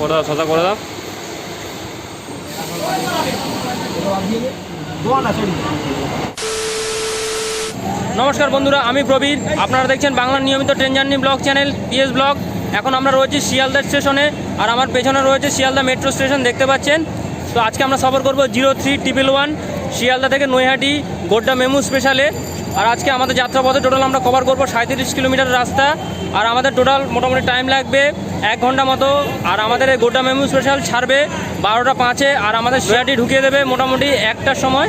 করে দাও করে দাও। নমস্কার বন্ধুরা, আমি প্রবীর আপনারা দেখছেন বাংলার নিয়মিত train journey vlog channel, PS vlog. এখন আমরা রয়েছি শিয়ালদা স্টেশনে, আর আমার পেছনে রয়েছে শিয়ালদা মেট্রো স্টেশন, দেখতে পাচ্ছেন? তো আজকে আমরা সফর করব zero three triple one, Sealdah থেকে নৈহাটি, গোড্ডা মেমু স্পেশালে আর আজকে আমাদের যাত্রাপথে টোটাল আমরা কভার করব সাঁত্রিশ কিলোমিটার রাস্তা। আর আমাদের টোটাল মোটামুটি টাইম লাগবে এক ঘণ্টা মতো। আর আমাদের গোড্ডা মেমু স্পেশাল ছাড়বে বারোটা পাঁচে, আর আমাদের নৈহাটি ঢুকিয়ে দেবে মোটামুটি একটার সময়।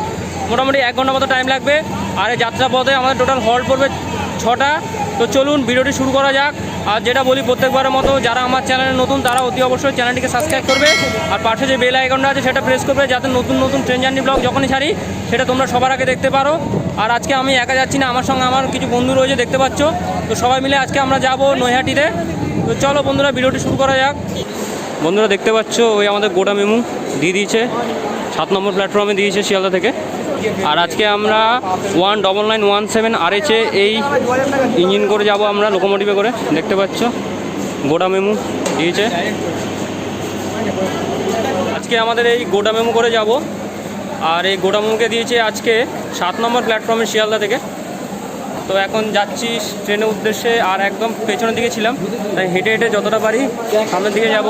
মোটামুটি এক ঘণ্টা মতো টাইম লাগবে। আর এই যাত্রাপথে আমাদের টোটাল হল্ট পড়বে ছটা। তো চলুন, ভিডিওটি শুরু করা যাক। আর যেটা বলি প্রত্যেকবারের মতো, যারা আমার চ্যানেলে নতুন, তারা অতি অবশ্যই চ্যানেলটিকে সাবস্ক্রাইব করবে। আর পাশে যে বেল আইকনটা আছে, সেটা প্রেস করবে, যাতে নতুন নতুন ট্রেন জার্নি ব্লগ যখনই ছাড়ি, সেটা তোমরা সবার আগে দেখতে পারো। আর আজকে আমি একা যাচ্ছি না, আমার সঙ্গে আমার কিছু বন্ধু রয়েছে, দেখতে পাচ্ছ। তো সবাই মিলে আজকে আমরা যাব নৈহাটিতে। তো চলো বন্ধুরা, ভিডিওটি শুরু করা যাক। বন্ধুরা, দেখতে পাচ্ছ, ওই আমাদের গোটা মেমু দিয়ে দিয়েছে। সাত নম্বর প্ল্যাটফর্মে দিয়েছে শিয়ালদা থেকে। আর আজকে আমরা one double nine one seven আর এইচে এই ইঞ্জিন করে যাব আমরা লোকোমোটিভে করে। দেখতে পাচ্ছ গোডা মেমু দিয়েছে। আজকে আমাদের এই গোডা মেমু করে যাব। আর এই গোডা মেমুকে দিয়েছে আজকে সাত নম্বর প্ল্যাটফর্মে শিয়ালদা থেকে। তো এখন যাচ্ছি ট্রেনের উদ্দেশ্যে আর একদম পেছনের দিকে ছিলাম, তাই হেঁটে হেঁটে যতটা পারি সামনের দিকে যাব।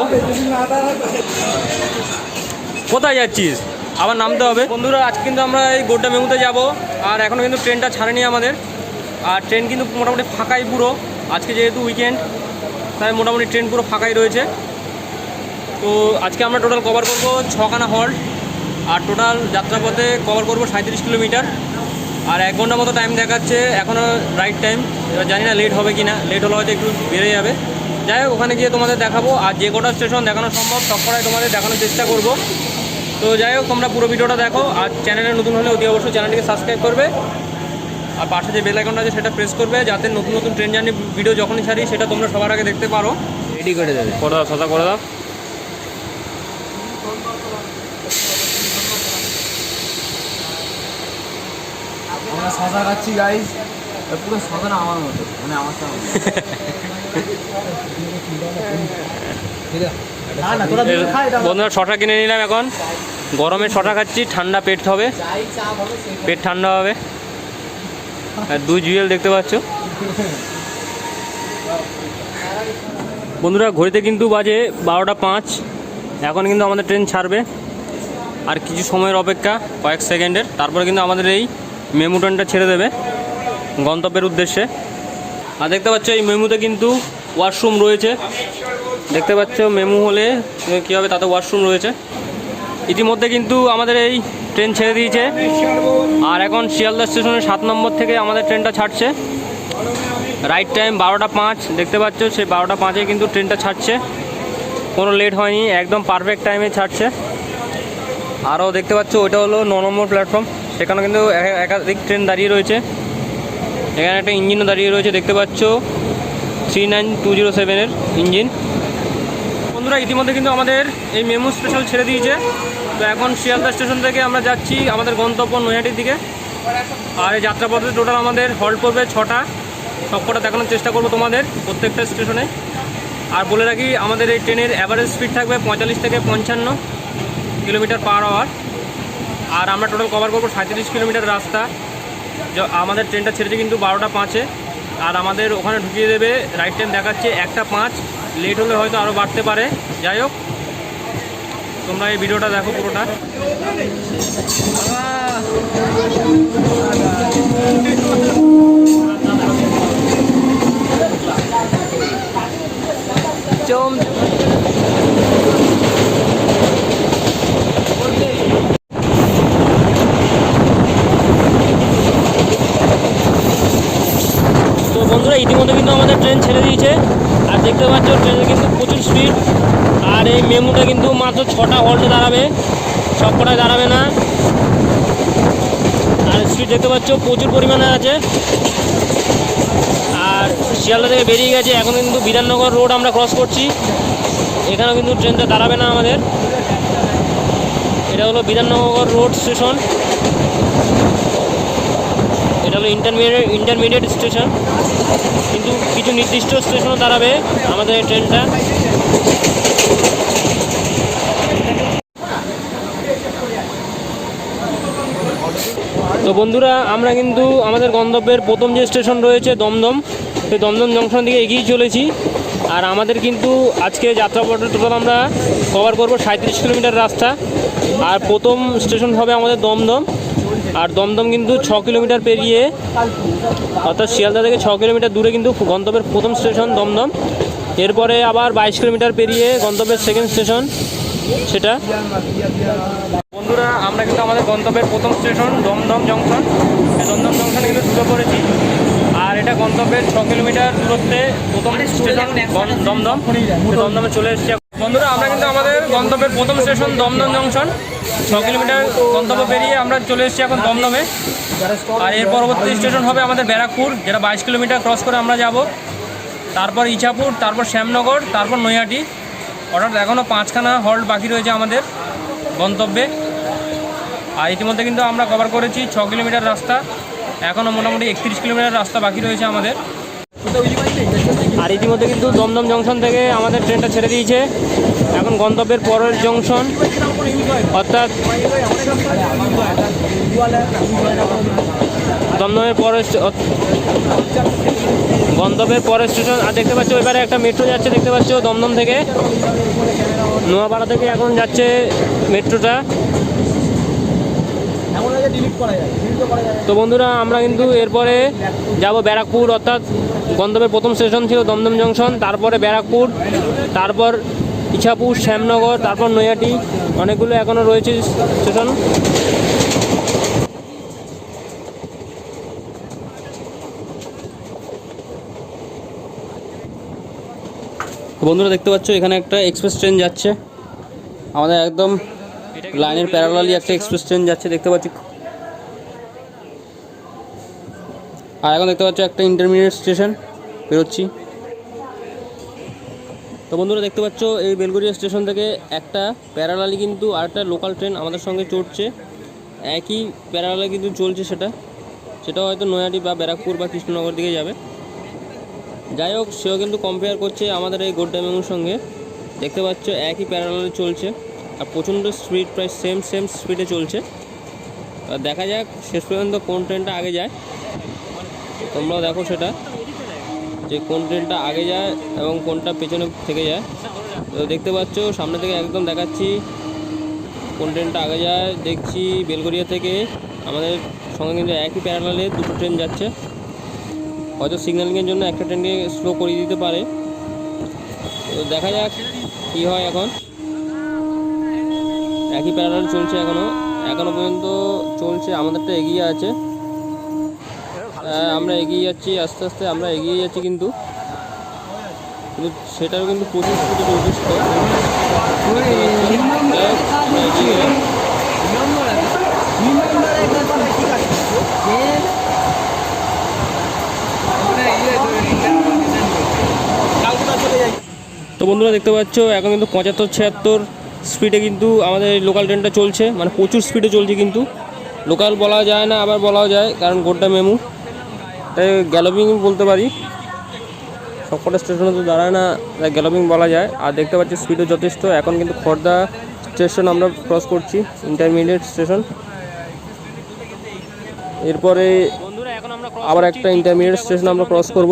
কোথায় যাচ্ছিস? আবার নামতে হবে। বন্ধুরা, আজকে কিন্তু আমরা এই গোড্ডা মেমুতে যাব, আর এখনও কিন্তু ট্রেনটা ছাড়েনি আমাদের। আর ট্রেন কিন্তু মোটামুটি ফাঁকাই পুরো, আজকে যেহেতু উইকেন্ড তাই মোটামুটি ট্রেন পুরো ফাঁকাই রয়েছে। তো আজকে আমরা টোটাল কভার করব ছখানা হল্ট আর টোটাল যাত্রাপথে কভার করব সাঁত্রিশ কিলোমিটার। আর এক ঘণ্টা মতো টাইম দেখাচ্ছে এখনও রাইট টাইম এবার জানি না লেট হবে কি না লেট হলে হয়তো একটু বেড়ে যাবে। যাই হোক ওখানে গিয়ে তোমাদের দেখাবো আর যে কটা স্টেশন দেখানো সম্ভব সব কটাই তোমাদের দেখানোর চেষ্টা করব। তো যাই হোক তোমরা পুরো ভিডিওটা দেখো আর চ্যানেলে নতুন হলে অতি অবশ্যই চ্যানেলটিকে সাবস্ক্রাইব করবে। আর পাশে যে বেল আইকনটা আছে সেটা প্রেস করবে যাতে নতুন নতুন ট্রেন জার্নি ভিডিও যখনই ছাড়ি সেটা তোমরা সবার আগে দেখতে পারো। রেডি করে দেবে। করে দাও সাদা করে দাও। আমরা শশা খাচ্ছি পুরো শশা না আমার মতো। মানে আমার। তো বন্ধুরা শশা কিনে নিলাম এখন। গরমে শশা খাচ্ছি ঠান্ডা পেট হবে। পেট ঠান্ডা হবে। আর দুই জুয়েল দেখতে পাচ্ছ। বন্ধুরা ঘড়িতে কিন্তু বাজে বারোটা পাঁচ। এখন কিন্তু আমাদের ট্রেন ছাড়বে। আর কিছু সময়ের অপেক্ষা কয়েক সেকেন্ডের। তারপরে কিন্তু আমাদের এই মেমু ট্রেনটা ছেড়ে দেবে গন্তব্যের উদ্দেশ্যে। আর দেখতে পাচ্ছ, এই মেমুতে কিন্তু ওয়াশরুম রয়েছে। দেখতে পাচ্ছ, মেমু হলে কী হবে, তাতে ওয়াশরুম রয়েছে। ইতিমধ্যে কিন্তু আমাদের এই ট্রেন ছেড়ে দিয়েছে। আর এখন শিয়ালদা স্টেশনের সাত নম্বর থেকে আমাদের ট্রেনটা ছাড়ছে। রাইট টাইম বারোটা পাঁচ। দেখতে পাচ্ছ, সেই বারোটা পাঁচে কিন্তু ট্রেনটা ছাড়ছে। কোনো লেট হয়নি, একদম পারফেক্ট টাইমে ছাড়ছে। আরও দেখতে পাচ্ছ, ওইটা হলো ন নম্বর প্ল্যাটফর্ম। সেখানে কিন্তু একা- একাধিক ট্রেন দাঁড়িয়ে রয়েছে। এখানে একটা ইঞ্জিনও দাঁড়িয়ে রয়েছে, দেখতে পাচ্ছ। থ্রি নাইন টু জিরো সেভেনের ইঞ্জিন বন্ধুরা, ইতিমধ্যে কিন্তু আমাদের এই মেমু স্পেশাল ছেড়ে দিয়েছে। তো এখন শিয়ালদা স্টেশন থেকে আমরা যাচ্ছি আমাদের গন্তব্য নৈহাটির দিকে। আর এই যাত্রাপথে টোটাল আমাদের হল্ট পড়বে ছটা। সবকটা দেখানোর চেষ্টা করব তোমাদের প্রত্যেকটা স্টেশনে আর বলে রাখি, আমাদের এই ট্রেনের অ্যাভারেজ স্পিড থাকবে পঁয়তাল্লিশ থেকে পঞ্চান্ন কিলোমিটার পার আওয়ার আর আমরা টোটাল কভার করব সাঁত্রিশ কিলোমিটার রাস্তা। আমাদের ট্রেনটা ছেড়েছে কিন্তু বারোটা পাঁচে। আর আমাদের ওখানে ঢুকিয়ে দেবে রাইট টাইম দেখাচ্ছে একটা পাঁচ। লেট হলে হয়তো আরও বাড়তে পারে। যাই হোক, তোমরা এই ভিডিওটা দেখো পুরোটা। চম তো বন্ধুরা ইতিমধ্যে কিন্তু আমাদের ট্রেন ছেড়ে দিয়েছে। আর দেখতে পাচ্ছ, ট্রেনের কিন্তু প্রচুর স্পিড আর এই মেমুটা কিন্তু মাত্র ছটা হল্টে দাঁড়াবে। সব কটায় দাঁড়াবে না। আর স্পিড দেখতে পাচ্ছ, প্রচুর পরিমাণে আছে। আর শিয়ালদা থেকে বেরিয়ে গেছে। এখন কিন্তু বিধাননগর রোড আমরা ক্রস করছি। এখানেও কিন্তু ট্রেনটা দাঁড়াবে না আমাদের। এটা হলো বিধাননগর রোড স্টেশন এটা হলো ইন্টারমিডিয়েট ইন্টারমিডিয়েট স্টেশন কিন্তু কিছু নির্দিষ্ট স্টেশনও দাঁড়াবে আমাদের এই ট্রেনটা তো বন্ধুরা, আমরা কিন্তু আমাদের গন্তব্যের প্রথম যে স্টেশন রয়েছে দমদম, সেই দমদম জংশন দিকে এগিয়ে চলেছি। আর আমাদের কিন্তু আজকে যাত্রাপথে টোটাল আমরা কভার করব সাঁত্রিশ কিলোমিটার রাস্তা। আর প্রথম স্টেশন হবে আমাদের দমদম। আর দমদম কিন্তু ছ কিলোমিটার পেরিয়ে অর্থাৎ শিয়ালদা থেকে ছ কিলোমিটার দূরে কিন্তু গন্তব্যের প্রথম স্টেশন দমদম। এরপরে আবার বাইশ কিলোমিটার পেরিয়ে গন্তব্যের সেকেন্ড স্টেশন সেটা। বন্ধুরা, আমরা কিন্তু আমাদের গন্তব্যের প্রথম স্টেশন দমদম জংশন দমদম জংশনে কিন্তু ঢুকে পড়েছি আর এটা গন্তব্যের ছ কিলোমিটার দূরত্বে প্রথম স্টেশন দমদম দমদমে চলে এসেছি। বন্ধুরা, আমরা কিন্তু আমাদের গন্তব্যের প্রথম স্টেশন দমদম জংশন ছ কিলোমিটার গন্তব্য পেরিয়ে আমরা চলে এসেছি এখন দমদমে। আর এর পরবর্তী স্টেশন হবে আমাদের ব্যারাকপুর, যেটা বাইশ কিলোমিটার ক্রস করে আমরা যাব। তারপর ইছাপুর, তারপর শ্যামনগর, তারপর নৈহাটি। অর্থাৎ এখনও পাঁচখানা হল্ট বাকি রয়েছে আমাদের গন্তব্যে। আর ইতিমধ্যে কিন্তু আমরা কভার করেছি ছ কিলোমিটার রাস্তা। এখনও মোটামুটি একত্রিশ কিলোমিটার রাস্তা বাকি রয়েছে আমাদের। আর ইতিমধ্যে কিন্তু দমদম জংশন থেকে আমাদের ট্রেনটা ছেড়ে দিয়েছে। এখন গন্তব্যের পরের জংশন, অর্থাৎ দমদমের পরের গন্তব্যের পরের স্টেশন, আর দেখতে পাচ্ছ এবারে একটা মেট্রো যাচ্ছে, দেখতে পাচ্ছ দমদম থেকে। নোয়াপাড়া থেকে এখন যাচ্ছে মেট্রোটা। তো বন্ধুরা, আমরা কিন্তু এরপরে যাব ব্যারাকপুর, অর্থাৎ গন্তব্যের প্রথম স্টেশন ছিল দমদম জংশন তারপরে ব্যারাকপুর, তারপর ইছাপুর, শ্যামনগর, তারপর নৈয়াটি অনেকগুলো এখনও রয়েছে স্টেশন বন্ধুরা, দেখতে পাচ্ছ, এখানে একটা এক্সপ্রেস ট্রেন যাচ্ছে। আমাদের একদম লাইনের প্যারালালি একটা এক্সপ্রেস ট্রেন যাচ্ছে, দেখতে পাচ্ছি। আর এখন দেখতে পাচ্ছ একটা ইন্টারমিডিয়েট স্টেশন বেরোচ্ছি। তো বন্ধুরা দেখতে পাচ্ছ এই বেলগড়িয়া স্টেশন থেকে একটা প্যারালালি কিন্তু আরেকটা লোকাল ট্রেন আমাদের সঙ্গে চড়ছে। একই প্যারালালি কিন্তু চলছে সেটা। সেটা হয়তো নয়াটি বা ব্যারাকপুর বা কৃষ্ণনগর দিকে যাবে। যাই হোক, সেও কিন্তু কম্পেয়ার করছে আমাদের এই গোড্ডা মেমুর সঙ্গে। দেখতে পাচ্ছ একই প্যারালালে চলছে আর প্রচণ্ড স্পিড প্রায় সেম সেম স্পিডে চলছে। দেখা যাক শেষ পর্যন্ত কোন ট্রেনটা আগে যায়। তোমরাও দেখো সেটা, যে কোন ট্রেনটা আগে যায় এবং কোনটা পেছনে থেকে যায়। তো দেখতে পাচ্ছ, সামনে থেকে একদম দেখাচ্ছি কোন ট্রেনটা আগে যায়। দেখছি বেলগড়িয়া থেকে আমাদের সঙ্গে কিন্তু একই প্যারালালে দুটো ট্রেন যাচ্ছে। হয়তো সিগন্যালিংয়ের জন্য একটা ট্রেনকে স্লো করিয়ে দিতে পারে। তো দেখা যাক কী হয় এখন। একই প্যারালাল চলছে এখনও এখনও পর্যন্ত চলছে, আমাদেরটা এগিয়ে আছে। আমরা এগিয়ে যাচ্ছি, আস্তে আস্তে আমরা এগিয়ে যাচ্ছি কিন্তু। সেটাও কিন্তু স্পিডে চলছে তো। বন্ধুরা দেখতে পাচ্ছ, এখন কিন্তু পঁচাত্তর ছিয়াত্তর স্পিডে কিন্তু আমাদের লোকাল ট্রেনটা চলছে। মানে প্রচুর স্পিডে চলছে কিন্তু। লোকাল বলা যায় না, আবার বলাও যায়, কারণ গোড্ডা মেমু। গ্যালোপিং বলতে পারি। সবকটা স্টেশনে তো দাঁড়ায় না গ্যালোপিং বলা যায়। আর দেখতে পাচ্ছি স্পিডও যথেষ্ট। এখন কিন্তু খর্দা স্টেশন আমরা ক্রস করছি ইন্টারমিডিয়েট স্টেশন এরপরে আবার একটা ইন্টারমিডিয়েট স্টেশন আমরা ক্রস করব।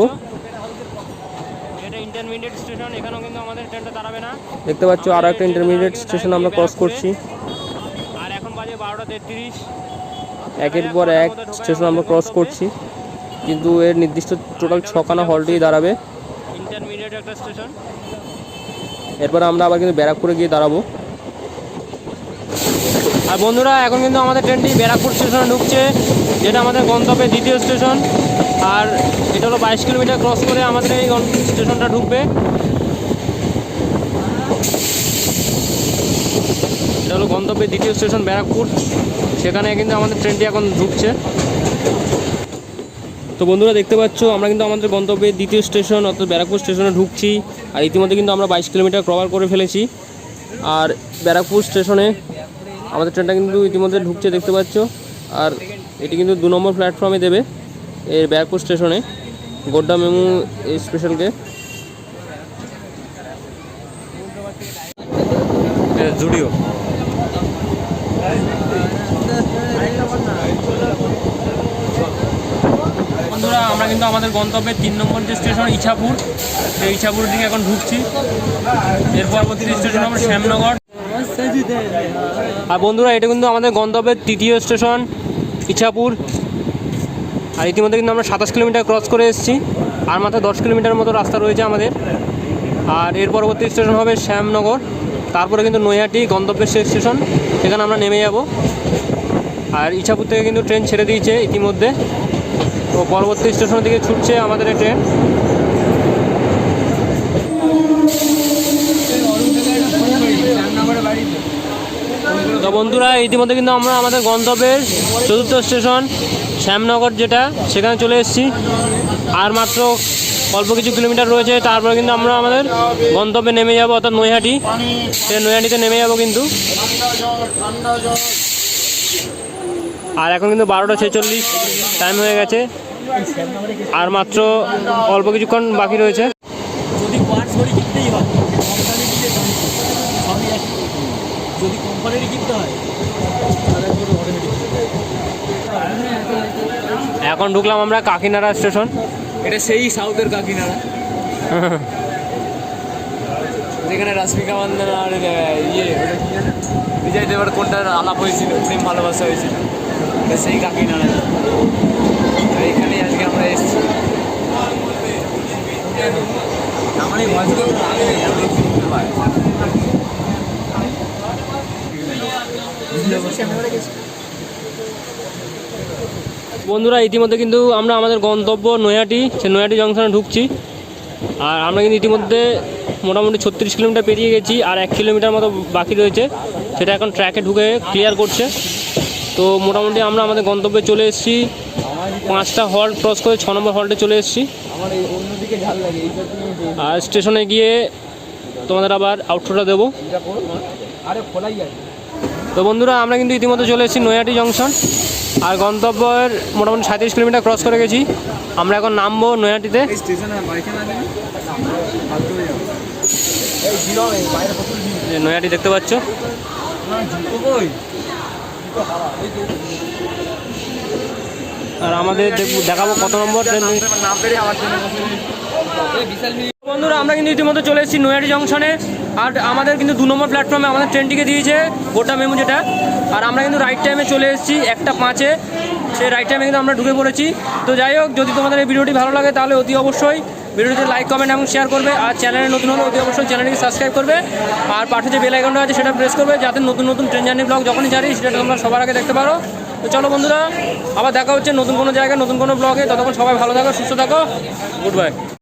দেখতে পাচ্ছ আরও একটা ইন্টারমিডিয়েট স্টেশন আমরা ক্রস করছি। আর একের পর এক স্টেশন আমরা ক্রস করছি। কিন্তু এর নির্দিষ্ট টোটাল ছখানা হলটেই দাঁড়াবে। ইন্টারমিডিয়েট একটা স্টেশন এরপর আমরা আবার কিন্তু ব্যারাকপুরে গিয়ে দাঁড়াবো। আর বন্ধুরা এখন কিন্তু আমাদের ট্রেনটি ব্যারাকপুর স্টেশনে ঢুকছে যেটা আমাদের গন্তব্যের দ্বিতীয় স্টেশন আর এটা হলো বাইশ কিলোমিটার ক্রস করে আমাদের এই স্টেশনটা ঢুকবে। এটা হলো গন্তব্যের দ্বিতীয় স্টেশন ব্যারাকপুর। সেখানে কিন্তু আমাদের ট্রেনটি এখন ঢুকছে। তো বন্ধুরা দেখতে পাচ্ছ, আমরা কিন্তু আমাদের গন্তব্যে দ্বিতীয় স্টেশন অর্থাৎ ব্যারাকপুর স্টেশনে ঢুকছি। আর ইতিমধ্যে কিন্তু আমরা বাইশ কিলোমিটার কভার করে ফেলেছি। আর ব্যারাকপুর স্টেশনে আমাদের ট্রেনটা কিন্তু ইতিমধ্যে ঢুকছে, দেখতে পাচ্ছ। আর এটি কিন্তু দু নম্বর প্ল্যাটফর্মে দেবে এর ব্যারাকপুর স্টেশনে, গোড্ডা মেমু স্পেশালকে জুডিও আমরা কিন্তু আমাদের গন্তব্যের তিন নম্বর যে স্টেশন ইছাপুর। সেই ইছাপুরের দিকে এখন ঢুকছি। এর পরবর্তী স্টেশন আমরা শ্যামনগর। আর বন্ধুরা, এটা কিন্তু আমাদের গন্তব্যের তৃতীয় স্টেশন ইছাপুর। আর ইতিমধ্যে কিন্তু আমরা সাতাশ কিলোমিটার ক্রস করে এসেছি। আর মাত্র দশ কিলোমিটার মতো রাস্তা রয়েছে আমাদের। আর এর পরবর্তী স্টেশন হবে শ্যামনগর। তারপরে কিন্তু নৈহাটি, গন্তব্যের শেষ স্টেশন সেখানে আমরা নেমে যাব। আর ইছাপুর থেকে কিন্তু ট্রেন ছেড়ে দিয়েছে ইতিমধ্যে। তো পরবর্তী স্টেশনের দিকে ছুটছে আমাদের এই ট্রেন। তো বন্ধুরা, ইতিমধ্যে কিন্তু আমরা আমাদের গন্তব্যের চতুর্থ স্টেশন, শ্যামনগর যেটা, সেখানে চলে এসেছি। আর মাত্র অল্প কিছু কিলোমিটার রয়েছে, তারপরে কিন্তু আমরা আমাদের গন্তব্যে নেমে যাব, অর্থাৎ নৈহাটি। সেই নৈহাটিতে নেমে যাব কিন্তু। আর এখন কিন্তু বারোটা ছেচল্লিশ টাইম হয়ে গেছে। আর মাত্র অল্প কিছুক্ষণ বাকি রয়েছে। যদি পার্টস করে কিনতেই হয় কোম্পানি যদি কোম্পানিরই কিনতে হয় তাহলে পুরো অটোমেটিক এখন ঢুকলাম আমরা কাকিনাড়া স্টেশন। এটা সেই সাউথের কাকিনাড়া। যেখানে রাশ্মিকা মান্দানা আর ইয়ে? বিজয় দেবার কোনটা আলাপ হয়েছিল প্রেম ভালোবাসা হয়েছিল। সেই কাকিনাড়া। আর এখানেই আজকে আমরা এসেছি। এই বন্ধুরা ইতিমধ্যে কিন্তু আমরা আমাদের গন্তব্য নৈহাটি সে নৈহাটি জংশনে ঢুকছি। আর আমরা কিন্তু ইতিমধ্যে মোটামুটি ছত্রিশ কিলোমিটার পেরিয়ে গেছি আর এক কিলোমিটার মতো বাকি রয়েছে। সেটা এখন ট্র্যাকে ঢুকে ক্লিয়ার করছে। তো মোটামুটি আমরা আমাদের গন্তব্যে চলে এসেছি। পাঁচটা হল্ট ক্রস করে ছ নম্বর হল্টে চলে এসেছি। আর স্টেশনে গিয়ে তোমাদের আবার আউটরোটা দেবো। তো বন্ধুরা আমরা কিন্তু ইতিমধ্যে চলে এসেছি নৈহাটি জংশন। আর গন্তব্যের মোটামুটি সাঁত্রিশ কিলোমিটার ক্রস করে গেছি। আমরা এখন নামবো নৈহাটিতে। নৈহাটি দেখতে পাচ্ছ। আর আমাদের দেখাবো কত নম্বর বন্ধুরা, আমরা কিন্তু ইতিমধ্যে চলে এসেছি নৈহাটি জংশনে। আর আমাদের কিন্তু দু নম্বর প্ল্যাটফর্মে আমাদের ট্রেনটিকে দিয়েছে, গোটা মেমু যেটা। আর আমরা কিন্তু রাইট টাইমে চলে এসেছি একটা পাঁচে। সেই রাইট টাইমে কিন্তু আমরা ঢুকে পড়েছি। তো যাই হোক, যদি তোমাদের এই ভিডিওটি ভালো লাগে, তাহলে অতি অবশ্যই ভিডিওতে লাইক কমেন্ট এবং শেয়ার করবে। আর চ্যানেলে নতুন হলে অতি অবশ্যই চ্যানেলটিকে সাবস্ক্রাইব করবে। আর পাশে যে বেল আইকনটা আছে, সেটা প্রেস করবে, যাতে নতুন নতুন ট্রেন জার্নি ব্লগ যখনই ছাড়ি, সেটা তোমরা সবার আগে দেখতে পারো। তো চলো বন্ধুরা, আবার দেখা হচ্ছে নতুন কোনো জায়গায়, নতুন কোনো ব্লগে ততক্ষণ সবাই ভালো থাকো, সুস্থ থাকো। Good bye